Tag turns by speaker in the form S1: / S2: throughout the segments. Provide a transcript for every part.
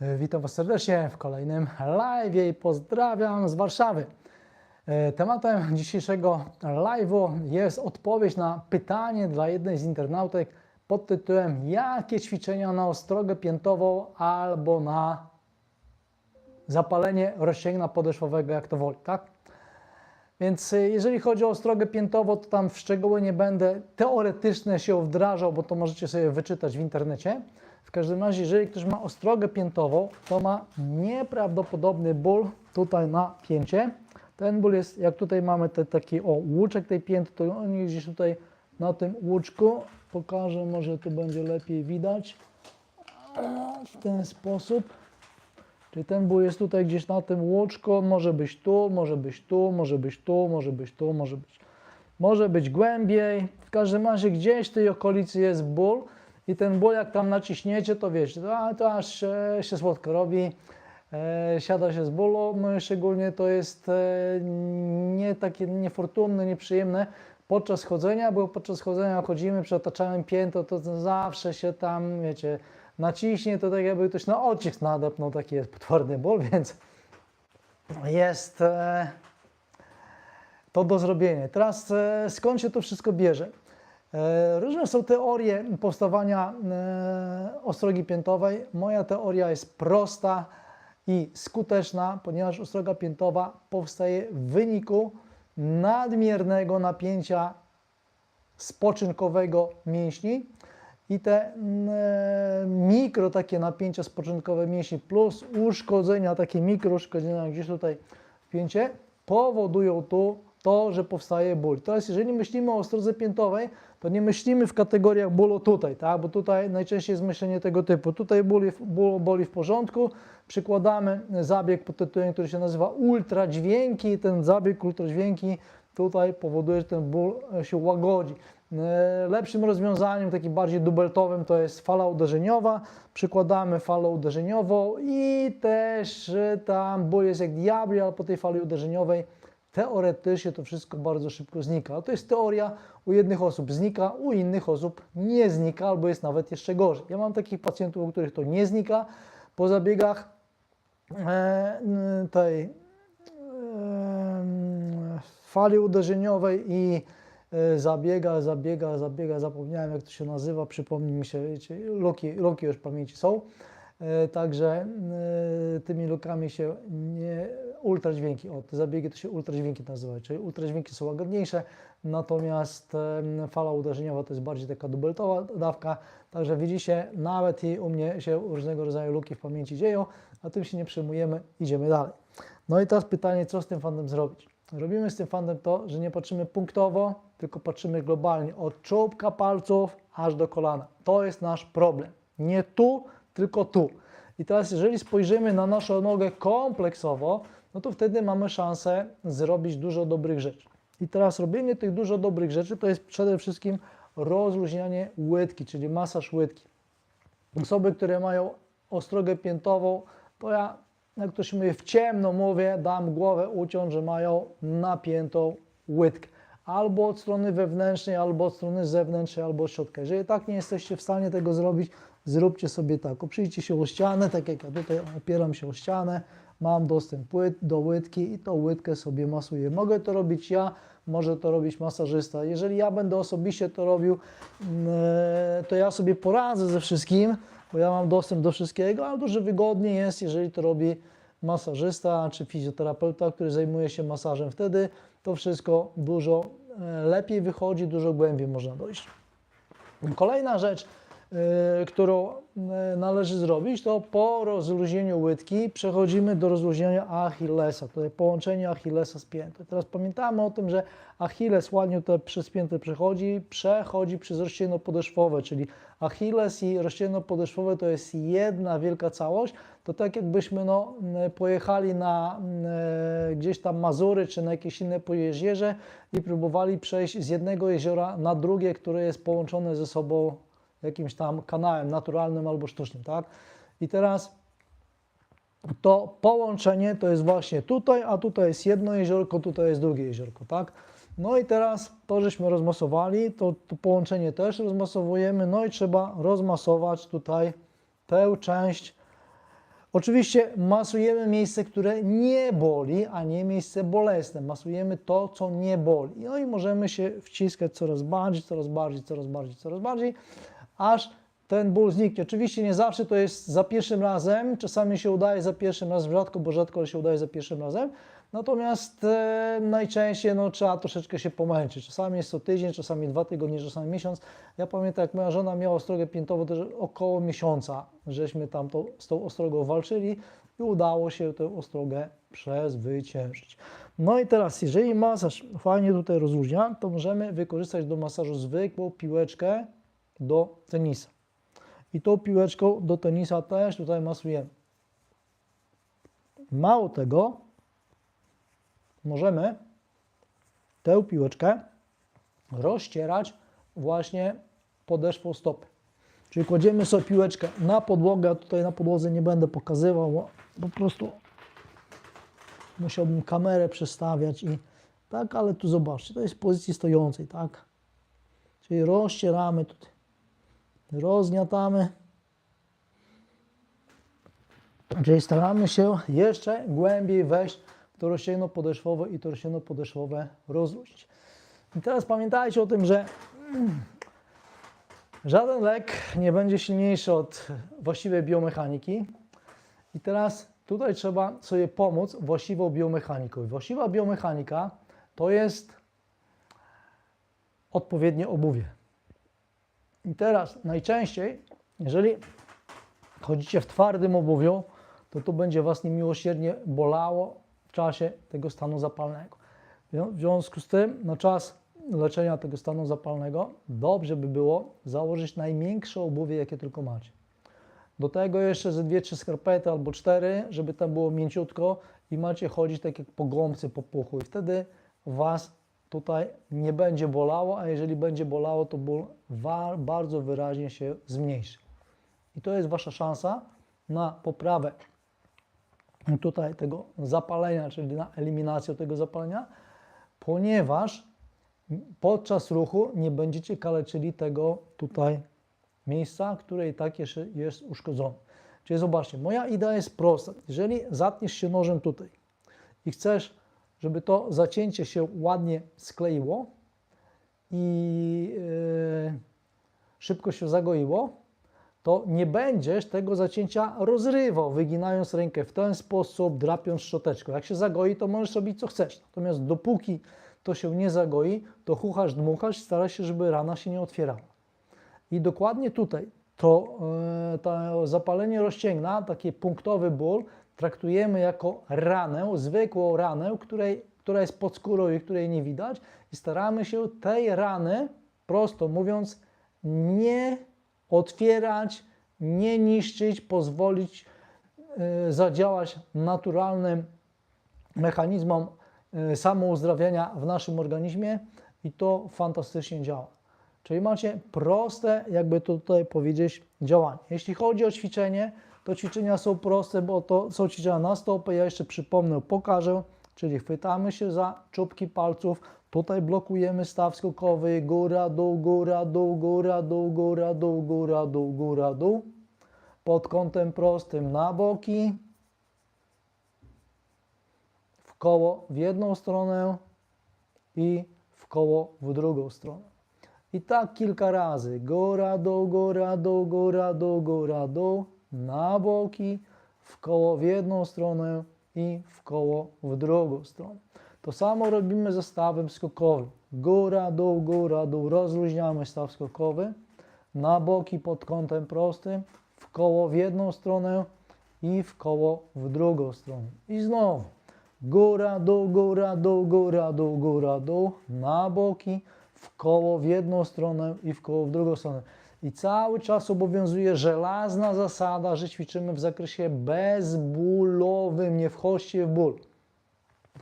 S1: E, Witam Was serdecznie w kolejnym live i pozdrawiam z Warszawy. E, Tematem dzisiejszego live'u jest odpowiedź na pytanie dla jednej z internautek pod tytułem Jakie ćwiczenia na ostrogę piętową albo na zapalenie rozcięgna podeszwowego, jak to woli, tak? Więc y, jeżeli chodzi o ostrogę piętową, to tam w szczegóły nie będę teoretyczne się wdrażał, bo to możecie sobie wyczytać w internecie. W każdym razie, jeżeli ktoś ma ostrogę piętową, to ma nieprawdopodobny ból tutaj na pięcie. Ten ból jest, jak tutaj mamy te, taki o, łuczek tej pięty, to on jest gdzieś tutaj na tym łuczku. Pokażę, może tu będzie lepiej widać. W ten sposób. Czyli ten ból jest tutaj gdzieś na tym łuczku, on może być tu, może być tu, może być tu, może być tu, może być, może być głębiej. W każdym razie gdzieś w tej okolicy jest ból i ten ból jak tam naciśniecie, to wiecie, to, to aż e, się słodko robi, e, siada się z bólu, no i szczególnie to jest e, nie takie niefortunne, nieprzyjemne podczas chodzenia, bo podczas chodzenia chodzimy, przetaczamy piętą, to zawsze się tam, wiecie, naciśnie, to tak jakby ktoś na ocisk nadepnął, taki jest potworny ból, więc jest e, to do zrobienia. Teraz e, skąd się to wszystko bierze? E, różne są teorie powstawania e, ostrogi piętowej. Moja teoria jest prosta i skuteczna, ponieważ ostroga piętowa powstaje w wyniku nadmiernego napięcia spoczynkowego mięśni i te mm, e, mikro takie napięcia spoczynkowe mięśni plus uszkodzenia, takie mikro uszkodzenia gdzieś tutaj w pięcie powodują tu to, że powstaje ból. Teraz jeżeli myślimy o ostrodze piętowej, to nie myślimy w kategoriach bólu tutaj, tak? bo tutaj najczęściej jest myślenie tego typu. Tutaj ból, ból boli w porządku, przykładamy zabieg pod tytułem, który się nazywa ultradźwięki. Ten zabieg ultradźwięki tutaj powoduje, że ten ból się łagodzi. E, Lepszym rozwiązaniem, takim bardziej dubeltowym, to jest fala uderzeniowa. Przykładamy falę uderzeniową i też e, tam ból jest jak diabli, ale po tej fali uderzeniowej teoretycznie to wszystko bardzo szybko znika. To jest teoria, u jednych osób znika, u innych osób nie znika, albo jest nawet jeszcze gorzej. Ja mam takich pacjentów, u których to nie znika. Po zabiegach e, tej e, fali uderzeniowej i e, zabiega, zabiega, zabiega, zapomniałem jak to się nazywa, przypomnij mi się, wiecie, luki, luki już w pamięci są, także e, tymi lukami się nie, ultradźwięki, o te zabiegi to się ultradźwięki nazywają, czyli ultradźwięki są łagodniejsze, natomiast e, fala uderzeniowa to jest bardziej taka dubeltowa dawka, także widzicie, nawet i u mnie się różnego rodzaju luki w pamięci dzieją, a tym się nie przejmujemy, idziemy dalej. No i teraz pytanie, co z tym fandem zrobić? Robimy z tym fandem to, że nie patrzymy punktowo, tylko patrzymy globalnie, od czubka palców aż do kolana. To jest nasz problem. Nie tu, tylko tu. I teraz, jeżeli spojrzymy na naszą nogę kompleksowo, no to wtedy mamy szansę zrobić dużo dobrych rzeczy. I teraz robienie tych dużo dobrych rzeczy to jest przede wszystkim rozluźnianie łydki, czyli masaż łydki. Osoby, które mają ostrogę piętową, to ja, jak to się mówi, w ciemno mówię, dam głowę uciąć, że mają napiętą łydkę. Albo od strony wewnętrznej, albo od strony zewnętrznej, albo od środka. Jeżeli tak nie jesteście w stanie tego zrobić, zróbcie sobie tak. Oprzyjcie się o ścianę, tak jak ja tutaj opieram się o ścianę, mam dostęp łyt, do łydki i tą łydkę sobie masuję. Mogę to robić ja, może to robić masażysta. Jeżeli ja będę osobiście to robił, mm, e, to ja sobie poradzę ze wszystkim, bo ja mam dostęp do wszystkiego, ale dużo wygodniej jest, jeżeli to robi masażysta czy fizjoterapeuta, który zajmuje się masażem. Wtedy to wszystko dużo e, lepiej wychodzi, dużo głębiej można dojść. Kolejna rzecz, którą y, należy zrobić, to po rozluźnieniu łydki przechodzimy do rozluźnienia Achillesa, tutaj połączenie Achillesa z piętą. Teraz pamiętamy o tym, że Achilles ładnie to przez piętę przechodzi, przechodzi przez rozścięgno podeszwowe, czyli Achilles i rozścięgno podeszwowe to jest jedna wielka całość. To tak jakbyśmy no, pojechali na e, gdzieś tam Mazury czy na jakieś inne pojezierze i próbowali przejść z jednego jeziora na drugie, które jest połączone ze sobą jakimś tam kanałem naturalnym albo sztucznym, tak? I teraz to połączenie to jest właśnie tutaj, a tutaj jest jedno jeziorko, tutaj jest drugie jeziorko, tak? No i teraz to, żeśmy rozmasowali, to, to połączenie też rozmasowujemy, no i trzeba rozmasować tutaj tę część Oczywiście masujemy miejsce, które nie boli, a nie miejsce bolesne. Masujemy to, co nie boli. No i możemy się wciskać coraz bardziej, coraz bardziej, coraz bardziej, coraz bardziej, aż ten ból zniknie. Oczywiście nie zawsze to jest za pierwszym razem, czasami się udaje za pierwszym razem, rzadko, bo rzadko się udaje za pierwszym razem. Natomiast e, najczęściej no, trzeba troszeczkę się pomęczyć. Czasami jest to tydzień, czasami dwa tygodnie, czasami miesiąc. Ja pamiętam, jak moja żona miała ostrogę piętową, to około miesiąca, żeśmy tam to, z tą ostrogą walczyli i udało się tę ostrogę przezwyciężyć. No i teraz, jeżeli masaż fajnie tutaj rozluźnia, to możemy wykorzystać do masażu zwykłą piłeczkę do tenisa. I tą piłeczką do tenisa też tutaj masujemy. Mało tego, możemy tę piłeczkę rozcierać właśnie podeszwą stopy. Czyli kładziemy sobie piłeczkę na podłogę, tutaj na podłodze nie będę pokazywał, bo po prostu musiałbym kamerę przestawiać i tak, ale tu zobaczcie, to jest w pozycji stojącej, tak? Czyli rozcieramy tutaj, rozgniatamy. Czyli staramy się jeszcze głębiej wejść w to rozsięgno podeszwowe i to rozsięgno podeszwowe rozluźnić. I teraz pamiętajcie o tym, że mm, żaden lek nie będzie silniejszy od właściwej biomechaniki. I teraz tutaj trzeba sobie pomóc właściwą biomechaniką. Właściwa biomechanika to jest odpowiednie obuwie. I teraz najczęściej, jeżeli chodzicie w twardym obuwiu, to to będzie Was niemiłosiernie bolało w czasie tego stanu zapalnego. W związku z tym, na czas leczenia tego stanu zapalnego, dobrze by było założyć najmiększe obuwie, jakie tylko macie. Do tego jeszcze ze dwie, trzy skarpety albo cztery, żeby tam było mięciutko i macie chodzić tak jak po gąbce, po puchu i wtedy Was tutaj nie będzie bolało, a jeżeli będzie bolało, to ból bardzo wyraźnie się zmniejszy. I to jest Wasza szansa na poprawę tutaj tego zapalenia, czyli na eliminację tego zapalenia, ponieważ podczas ruchu nie będziecie kaleczyli tego tutaj miejsca, które i tak jeszcze jest uszkodzone. Czyli zobaczcie, moja idea jest prosta. Jeżeli zatniesz się nożem tutaj i chcesz, żeby to zacięcie się ładnie skleiło i yy, szybko się zagoiło, to nie będziesz tego zacięcia rozrywał, wyginając rękę w ten sposób, drapiąc szczoteczką. Jak się zagoi, to możesz robić co chcesz. Natomiast dopóki to się nie zagoi, to chuchasz, dmuchasz, starasz się, żeby rana się nie otwierała. I dokładnie tutaj to, e, to zapalenie rozcięgna, taki punktowy ból, traktujemy jako ranę, zwykłą ranę, której, która jest pod skórą i której nie widać i staramy się tej rany, prosto mówiąc, nie otwierać, nie niszczyć, pozwolić y, zadziałać naturalnym mechanizmom y, samouzdrawiania w naszym organizmie i to fantastycznie działa. Czyli macie proste, jakby to tutaj powiedzieć, działanie. Jeśli chodzi o ćwiczenie, to ćwiczenia są proste, bo to są ćwiczenia na stopę. Ja jeszcze przypomnę, pokażę, czyli chwytamy się za czubki palców, Tutaj blokujemy staw skokowy, góra, dół, góra, dół, góra, dół, góra, dół, góra, dół, góra, dół. Pod kątem prostym na boki. W koło w jedną stronę i w koło w drugą stronę. I tak kilka razy. Góra, dół, góra, dół, góra, dół, góra, dół. Na boki, w koło w jedną stronę i w koło w drugą stronę. To samo robimy ze stawem skokowym. Góra, dół, góra, dół. Rozluźniamy staw skokowy. Na boki pod kątem prostym. W koło w jedną stronę i w koło w drugą stronę. I znowu. Góra, dół, góra, dół, góra, dół, góra, dół. Na boki. W koło w jedną stronę i w koło w drugą stronę. I cały czas obowiązuje żelazna zasada, że ćwiczymy w zakresie bezbólowym. Nie wchodźcie w ból.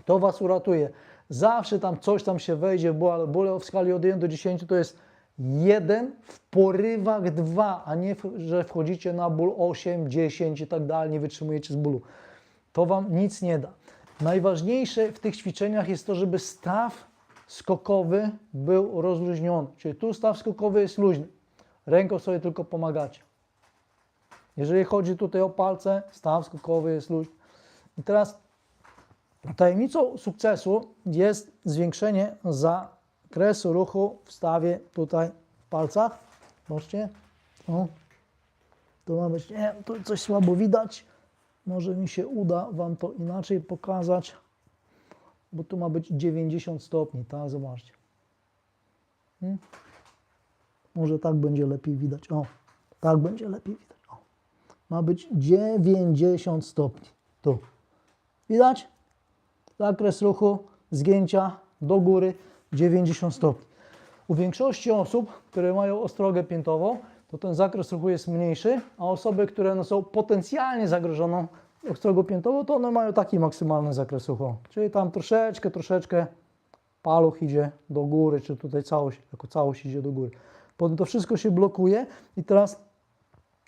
S1: To Was uratuje. Zawsze tam coś tam się wejdzie w ból, ale ból w skali od 1 do 10 to jest 1 w porywach 2, a nie, że wchodzicie na ból 8, 10 i tak dalej, nie wytrzymujecie z bólu. To Wam nic nie da. Najważniejsze w tych ćwiczeniach jest to, żeby staw skokowy był rozluźniony. Czyli tu staw skokowy jest luźny. Ręką sobie tylko pomagacie. Jeżeli chodzi tutaj o palce, staw skokowy jest luźny. I teraz tajemnicą sukcesu jest zwiększenie zakresu ruchu w stawie tutaj w palcach. Zobaczcie. O. To ma być, nie, tu coś słabo widać. Może mi się uda Wam to inaczej pokazać, bo tu ma być 90 stopni, tak? Zobaczcie. Hmm? Może tak będzie lepiej widać. O, tak będzie lepiej widać. O. Ma być 90 stopni. Tu. Widać? Zakres ruchu, zgięcia do góry 90 stopni. U większości osób, które mają ostrogę piętową, to ten zakres ruchu jest mniejszy, a osoby, które no, są potencjalnie zagrożoną ostrogą piętową, to one mają taki maksymalny zakres ruchu. Czyli tam troszeczkę, troszeczkę paluch idzie do góry, czy tutaj całość, jako całość idzie do góry. Potem to wszystko się blokuje i teraz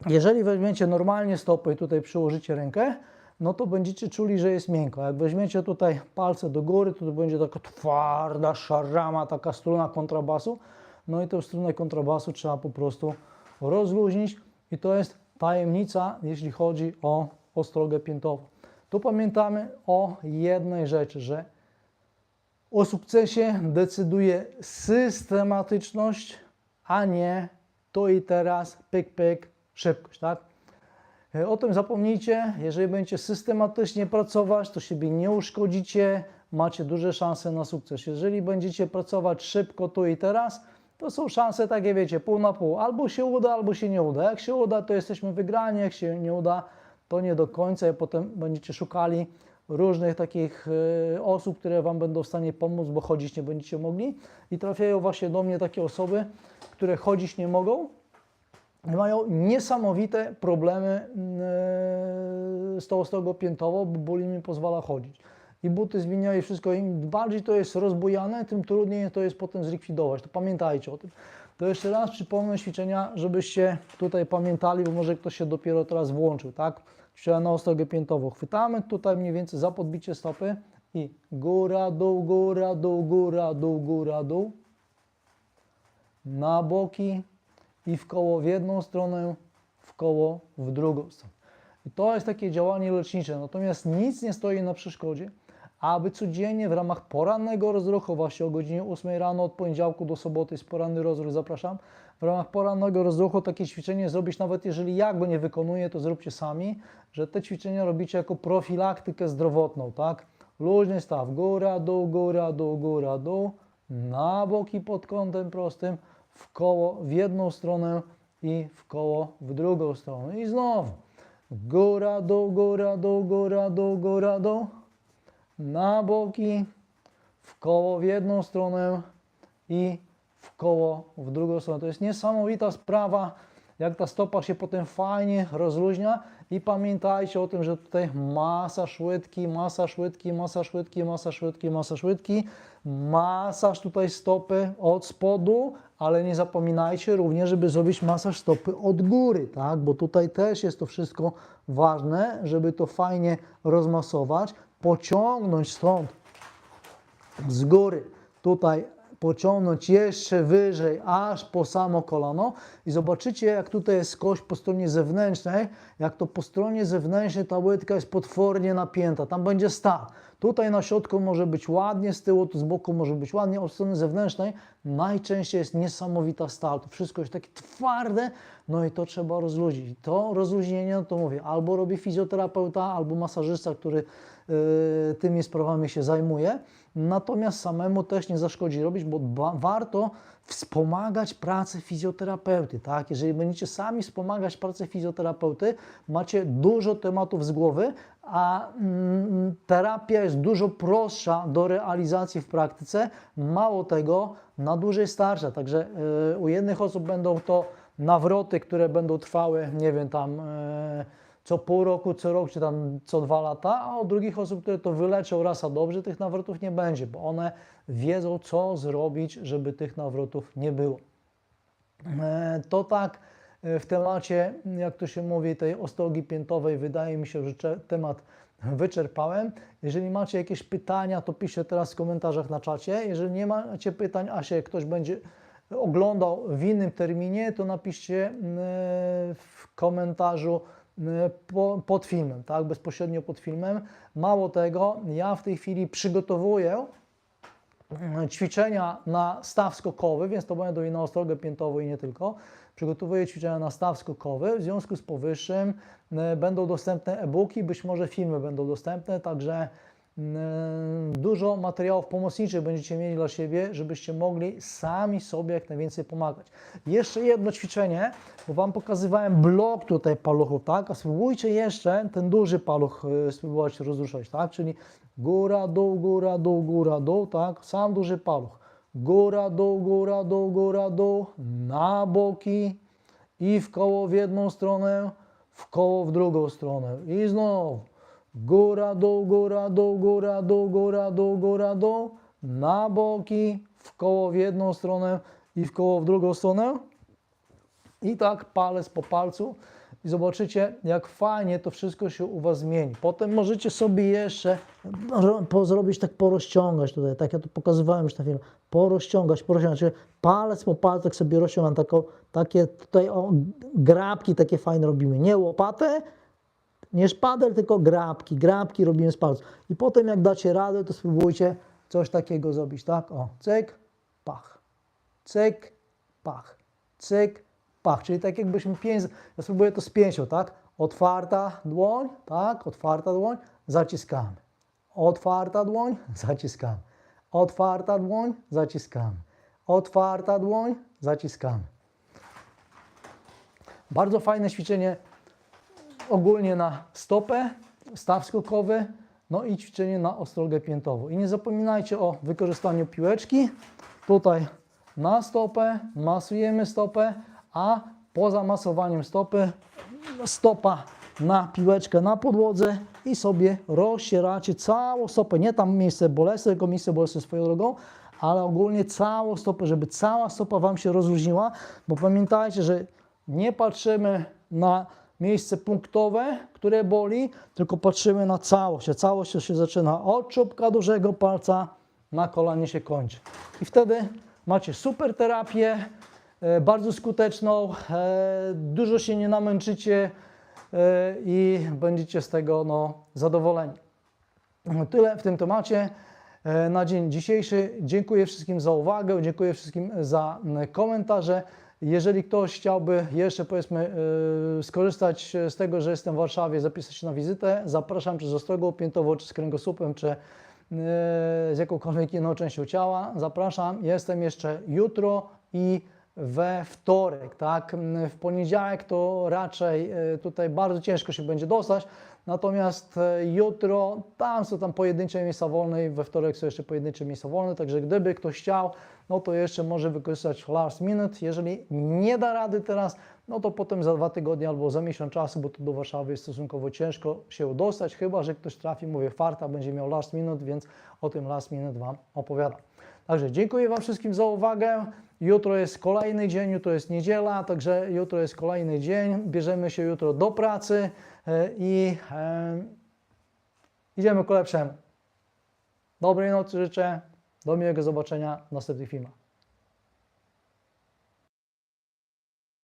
S1: jeżeli weźmiecie normalnie stopy i tutaj przyłożycie rękę, no to będziecie czuli, że jest miękko. Jak weźmiecie tutaj palce do góry, to, to będzie taka twarda szarama, taka struna kontrabasu. No i tę strunę kontrabasu trzeba po prostu rozluźnić i to jest tajemnica, jeśli chodzi o ostrogę piętową. Tu pamiętamy o jednej rzeczy, że o sukcesie decyduje systematyczność, a nie tu i teraz, pyk, pyk, szybkość, tak? E, O tym zapomnijcie. Jeżeli będziecie systematycznie pracować, to siebie nie uszkodzicie, macie duże szanse na sukces. Jeżeli będziecie pracować szybko tu i teraz, to są szanse takie, wiecie, pół na pół. Albo się uda, albo się nie uda. Jak się uda, to jesteśmy wygrani, jak się nie uda, to nie do końca i potem będziecie szukali różnych takich e, osób, które Wam będą w stanie pomóc, bo chodzić nie będziecie mogli. I trafiają właśnie do mnie takie osoby, które chodzić nie mogą, mają niesamowite problemy e, z tą ostrogą piętową, bo ból im nie pozwala chodzić. I buty zmieniają wszystko. Im bardziej to jest rozbujane, tym trudniej to jest potem zlikwidować. To pamiętajcie o tym. To jeszcze raz przypomnę ćwiczenia, żebyście tutaj pamiętali, bo może ktoś się dopiero teraz włączył, tak? Ćwiczenia na ostrogę piętową. Chwytamy tutaj mniej więcej za podbicie stopy i góra, dół, góra, dół, góra, dół, góra, dół. Na boki, i w koło w jedną stronę, w koło w drugą stronę. I to jest takie działanie lecznicze. Natomiast nic nie stoi na przeszkodzie, aby codziennie w ramach porannego rozruchu, właśnie o godzinie 8 rano od poniedziałku do soboty jest poranny rozruch, zapraszam. W ramach porannego rozruchu takie ćwiczenie zrobić, nawet jeżeli ja go nie wykonuję, to zróbcie sami, że te ćwiczenia robicie jako profilaktykę zdrowotną, tak? Luźny staw, góra, dół, góra, dół, góra, dół, na boki pod kątem prostym, w koło w jedną stronę i w koło w drugą stronę. I znowu góra, dół, góra, dół, góra, dół, góra, dół. Na boki, w koło w jedną stronę i w koło w drugą stronę. To jest niesamowita sprawa, jak ta stopa się potem fajnie rozluźnia. I pamiętajcie o tym, że tutaj masa szłytki, masa szłytki, masa szłytki, masa szłytki, masa szłytki, masaż tutaj stopy od spodu, ale nie zapominajcie również, żeby zrobić masaż stopy od góry, tak? Bo tutaj też jest to wszystko ważne, żeby to fajnie rozmasować, pociągnąć stąd z góry tutaj pociągnąć jeszcze wyżej, aż po samo kolano i zobaczycie, jak tutaj jest kość po stronie zewnętrznej, jak to po stronie zewnętrznej ta łydka jest potwornie napięta, tam będzie stan. Tutaj na środku może być ładnie, z tyłu, tu z boku może być ładnie, od strony zewnętrznej najczęściej jest niesamowita stal. To wszystko jest takie twarde, no i to trzeba rozluźnić. To rozluźnienie, no to mówię, albo robi fizjoterapeuta, albo masażysta, który y, tymi sprawami się zajmuje. Natomiast samemu też nie zaszkodzi robić, bo warto wspomagać pracę fizjoterapeuty. Tak? Jeżeli będziecie sami wspomagać pracę fizjoterapeuty, macie dużo tematów z głowy, a mm, terapia jest dużo prostsza do realizacji w praktyce. Mało tego, na dłużej starsza. Także y, u jednych osób będą to nawroty, które będą trwały, nie wiem, tam. y, co pół roku, co rok, czy tam co dwa lata, a u drugich osób, które to wyleczą raz a dobrze, tych nawrotów nie będzie, bo one wiedzą, co zrobić, żeby tych nawrotów nie było. E, To tak e, w temacie, jak to się mówi, tej ostrogi piętowej, wydaje mi się, że temat wyczerpałem. Jeżeli macie jakieś pytania, to piszcie teraz w komentarzach na czacie. Jeżeli nie macie pytań, a się ktoś będzie oglądał w innym terminie, to napiszcie mm, w komentarzu po, pod filmem, tak, bezpośrednio pod filmem. Mało tego, ja w tej chwili przygotowuję mm, ćwiczenia na staw skokowy, więc to będą i na ostrogę piętową i nie tylko. Przygotowuję ćwiczenia na staw skokowy. W związku z powyższym e, będą dostępne e-booki, być może filmy będą dostępne, także dużo materiałów pomocniczych będziecie mieli dla siebie, żebyście mogli sami sobie jak najwięcej pomagać. Jeszcze jedno ćwiczenie, bo Wam pokazywałem blok tutaj paluchów, tak? A spróbujcie jeszcze ten duży paluch e, spróbować rozruszać, tak? Czyli góra, dół, góra, dół, góra, dół, tak? Sam duży paluch. Góra, dół, góra, dół, góra, dół, na boki i w koło w jedną stronę, w koło w drugą stronę. I znowu góra, dół, góra, dół, góra, dół, góra, dół, góra, dół, na boki, w koło w jedną stronę i w koło w drugą stronę. I tak palec po palcu. I zobaczycie, jak fajnie to wszystko się u Was zmieni. Potem możecie sobie jeszcze zrobić tak porozciągać tutaj, tak ja to pokazywałem już na filmie, porozciągać, porozciągać, czyli palec po palcu tak sobie rozciągam, taką, takie tutaj o, grabki takie fajne robimy, nie łopatę, nie szpadel, tylko grabki, grabki robimy z palców. I potem jak dacie radę, to spróbujcie coś takiego zrobić, tak, o, cyk, pach, cyk, pach, cyk, pach, czyli tak jakbyśmy pięć, ja spróbuję to z pięścią, tak, otwarta dłoń, tak, otwarta dłoń, zaciskamy, otwarta dłoń, zaciskamy, otwarta dłoń, zaciskamy, otwarta dłoń, zaciskamy. Bardzo fajne ćwiczenie ogólnie na stopę, staw skokowy, no i ćwiczenie na ostrogę piętową. I nie zapominajcie o wykorzystaniu piłeczki. Tutaj na stopę, masujemy stopę, a po zamasowaniu stopy stopa na piłeczkę na podłodze i sobie rozcieracie całą stopę. Nie tam miejsce bolesne, tylko miejsce bolesne swoją drogą, ale ogólnie całą stopę, żeby cała stopa Wam się rozluźniła, bo pamiętajcie, że nie patrzymy na miejsce punktowe, które boli, tylko patrzymy na całość. A całość się zaczyna od czubka dużego palca, na kolanie się kończy. I wtedy macie super terapię, e, bardzo skuteczną, e, dużo się nie namęczycie e, i będziecie z tego no, zadowoleni. Tyle w tym temacie na dzień dzisiejszy. Dziękuję wszystkim za uwagę, dziękuję wszystkim za komentarze. Jeżeli ktoś chciałby jeszcze powiedzmy e, skorzystać z tego, że jestem w Warszawie, zapisać się na wizytę, zapraszam czy z ostrogą piętową, czy z kręgosłupem, czy e, z jakąkolwiek inną częścią ciała. Zapraszam. Jestem jeszcze jutro i we wtorek, tak? W poniedziałek to raczej e, tutaj bardzo ciężko się będzie dostać, natomiast e, jutro tam są tam pojedyncze miejsca wolne i we wtorek są jeszcze pojedyncze miejsca wolne, także gdyby ktoś chciał, no to jeszcze może wykorzystać last minute. Jeżeli nie da rady teraz, no to potem za dwa tygodnie albo za miesiąc czasu, bo to do Warszawy jest stosunkowo ciężko się dostać, chyba że ktoś trafi, mówię, farta, będzie miał last minute, więc o tym last minute Wam opowiadam. Także dziękuję Wam wszystkim za uwagę. Jutro jest kolejny dzień, jutro jest niedziela, także jutro jest kolejny dzień. Bierzemy się jutro do pracy i e, idziemy ku lepszemu. Dobrej nocy życzę. Do miłego zobaczenia w następnych filmach.